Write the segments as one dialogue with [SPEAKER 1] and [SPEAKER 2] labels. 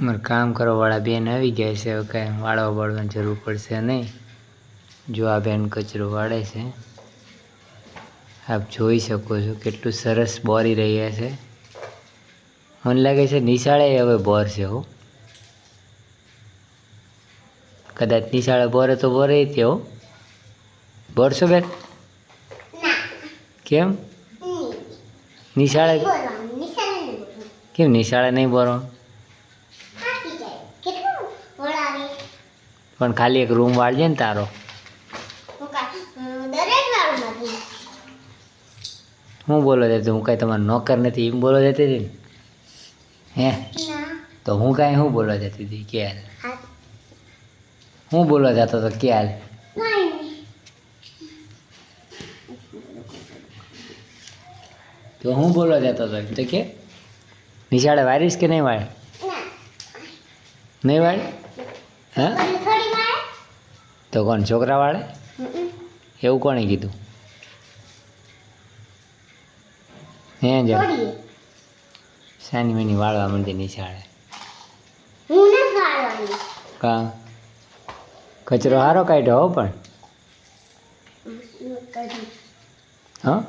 [SPEAKER 1] મારે કામ કરવાવાળા બેન આવી ગયા છે હવે કાંઈ વાળવા વાળવાની જરૂર પડશે નહીં. જો આ બેન કચરો વાળે છે આપ જોઈ શકો છો કેટલું સરસ બોરી રહ્યા છે. મને લાગે છે નિશાળે હવે બોર છે હો. કદાચ નિશાળે બોરે તો બોરે તે હો. બોરશો બેન? કેમ? નિશાળે કેમ નિશાળે નહીં બોરો પણ ખાલી એક રૂમ વાળજે ને તારો. હું બોલો છે હું કાંઈ તમારો નોકર નથી એમ બોલો જતી હતી ને? હે? તો હું કાંઈ હું બોલવા જતી હતી કે હાલ હું બોલવા જતો હતો કે હાલ તો હું બોલવા જતો હતો તો કે? નિશાળે વારીશ કે નહીં વાળ? નહીં વાળ? હા? તો કોણ છોકરા વાળે એવું કોણે કીધું? હે જ. સાની મની વાળવા માંડી નિશાળે કા? કચરો સારો કાઢ્યો હો પણ. હા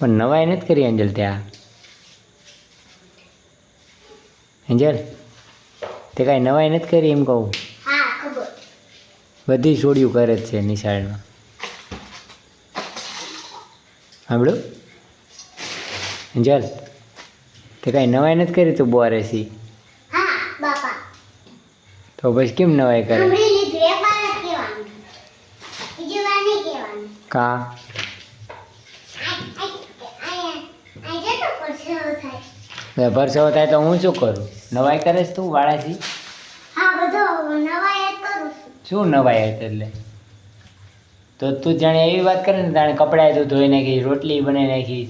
[SPEAKER 1] પણ નવાઈ નથી કરી એન્જલ ત્યાં. એન્જલ? તે કાંઈ નવાઈ નથી કરી એમ કહું? બધી છોડ્યું કરે જ છે નિશાળમાં. સાંભળ્યું? એન્જલ તે કાંઈ નવાઈ નથી કરી તું બોરે સી તો પછી કેમ નવાઈ કરે? કા? હવે સેવા થાય તો હું શું કરું? નવાઈ કરે છે તું વાળાથી શું નવાઈ હતી એટલે? તો તું જાણે એવી વાત કરે ને તાણે કપડાં તું ધોઈ નાખી રોટલી બનાવી નાખી.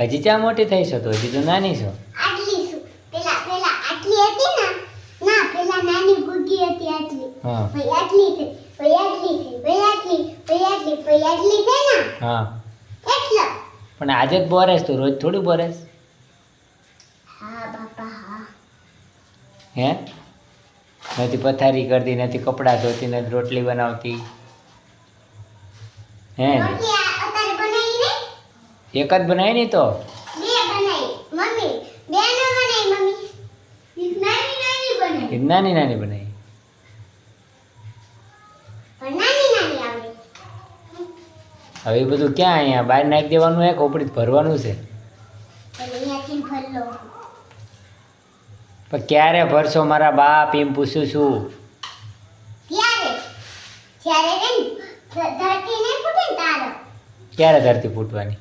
[SPEAKER 1] હજી ચા મોટી થઈ છો તો હજી તો નાની છો.
[SPEAKER 2] આટલી શું પેલા પેલા આટલી હતી ને? ના પેલા નાની બુદ્ધિ હતી આટલી.
[SPEAKER 1] હા
[SPEAKER 2] આટલી થઈ પછી આટલી પછી આટલી પછી આટલી થઈ ને
[SPEAKER 1] હા.
[SPEAKER 2] એટલે.
[SPEAKER 1] પણ આજે જ બોરેસ તું રોજ થોડું બોરેસ?
[SPEAKER 2] હા બાપા હા.
[SPEAKER 1] હે? નથી પથારી કરતી નથી કપડાં ધોતી નથી રોટલી બનાવતી. હે? એક જ બનાવી નહીં તો?
[SPEAKER 2] નાની નાની બનાવી
[SPEAKER 1] એક નાની નાની બનાવી
[SPEAKER 2] પણ નાની નાની આવડે
[SPEAKER 1] હવે એ બધું ક્યાં અહીંયા? બહાર નાખી દેવાનું હે ખોપડી ભરવાનું છે? પણ ક્યારે ભરશો? મારા બાપ એમ પૂછું છું. ક્યારે? ધરતી ફૂટવાની?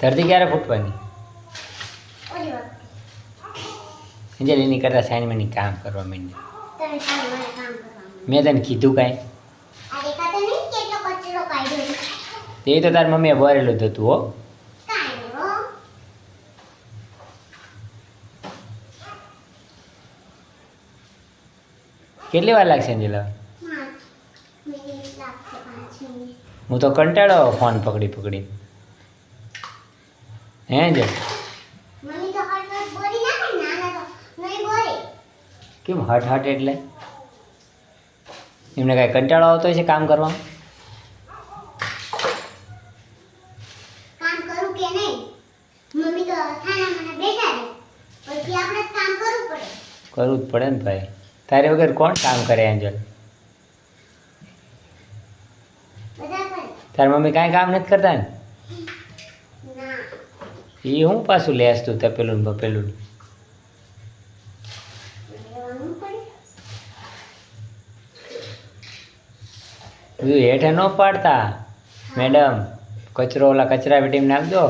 [SPEAKER 1] ધરતી ક્યારે ફૂટવાની?
[SPEAKER 2] ઓલી વખતે
[SPEAKER 1] અંજલ એની કરતાં સાઈનમેની કામ કરવા માંડી મેં તને કીધું કાંઈ
[SPEAKER 2] આ દેખાતો નહીં કેટલો કચરો કાઢ્યો છે?
[SPEAKER 1] તે તો તારી મમ્મીએ ભરેલું જ હતું, હો. કેટલી વાર લાગશે, અંજલ. હું તો કંટાળો ફોન પકડી પકડી હે
[SPEAKER 2] બોરે.
[SPEAKER 1] કેમ હટ હટ એટલે એમને કાંઈ કંટાળો આવતો હોય છે કામ કરવામાં
[SPEAKER 2] થાનામાં બેઠા રહે. પછી આપણે કામ કરવું પડે.
[SPEAKER 1] કરવું જ પડે ને ભાઈ. તારે વગર કોણ કામ કરે
[SPEAKER 2] એન્જલ?
[SPEAKER 1] તારી મમ્મી કાંઈ કામ નથી કરતા ને? એ હું પાછું લેસ તું
[SPEAKER 2] તે પેલું
[SPEAKER 1] પેલું હેઠે ન પાડતા મેડમ. કચરો ઓલા કચરા પેટીમાં નાખ દો